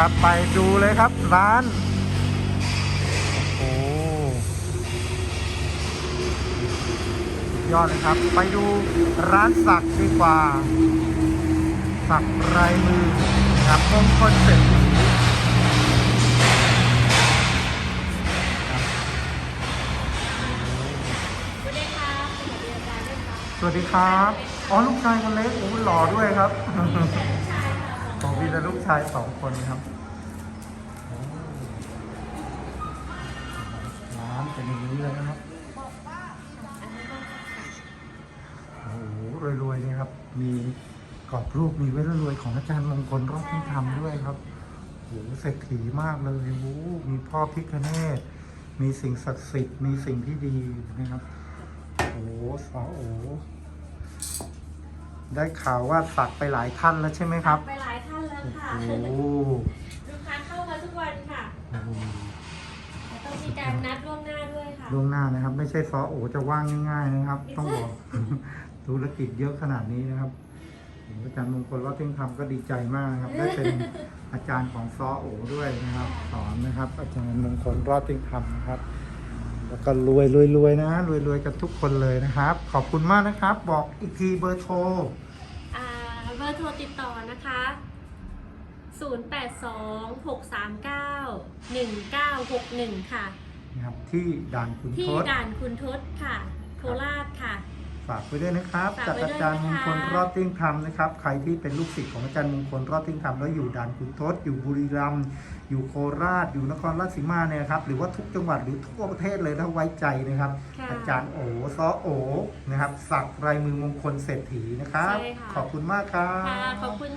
ครับ ไปดูเลยครับ ร้าน โอ้ยอดเลยครับ ไปดูร้านสักดีกว่า สักลายมือครับมงคลเศรษฐีครับสวัสดีครับสวัสดีอาจารย์สวัสดีครับ อ๋อ ลูกชายคนเล็กโอ้หล่อด้วยครับ ของพี่และลูกชายสองคนครับ รวยๆเนี่ยครับ มีกรอบรูปมีเวทรวยของอาจารย์มงคลรอบที่ทำด้วยครับโอ้โหเศรษฐีมากเลยโอ้โหมีพ่อพิคเนตมีสิ่งศักดิ์สิทธิ์มีสิ่งที่ดีนะครับโอ้โหสาวโอ้โหได้ข่าวว่าสักไปหลายท่านแล้วใช่ไหมครับ ไปหลายท่านแล้วค่ะ โอ้ ล่วงหน้านะครับ ไม่ใช่ซอโอจะว่างง่ายๆนะครับ ต้องบอกธุรกิจเยอะขนาดนี้นะครับโอ้โหอาจารย์มงคลรอดเท่งทำก็ดีใจมากนะครับ ได้เป็นอาจารย์ของซอโอด้วยนะครับ สอนนะครับ อาจารย์มงคลรอดเท่งทำนะครับ แล้วก็รวยรวยรวยนะรวยรวยกันทุกคนเลยนะครับ ขอบคุณมากนะครับ บอกอีกทีเบอร์โทรอ่าเบอร์โทรติดต่อนะคะ 0826391961 ค่ะ นะครับที่ด่านขุนที่ทศ ด่านคุณทศค่ะโคราชค่ะ ฝากไว้ด้วยนะครับ ฝากจากไว้ด้วยอาจารย์มงคลนะคะ รอดติ้งธรรมนะครับ ใครที่เป็นลูกศิษย์ของอาจารย์มงคลรอดติ้งธรรมแล้วอยู่ด่านขุนทศอยู่บุรีรัมย์อยู่โคราช อยู่นครราชสีมาเนี่ยนะครับ หรือว่าทุกจังหวัดหรือทั่วประเทศเลยถ้าไว้ใจนะครับ ค่ะ อาจารย์โอซอโอนะครับ สักลายมือมงคลเศรษฐีนะครับ ใช่ค่ะ ขอบคุณมากครับ ค่ะ ขอบคุณ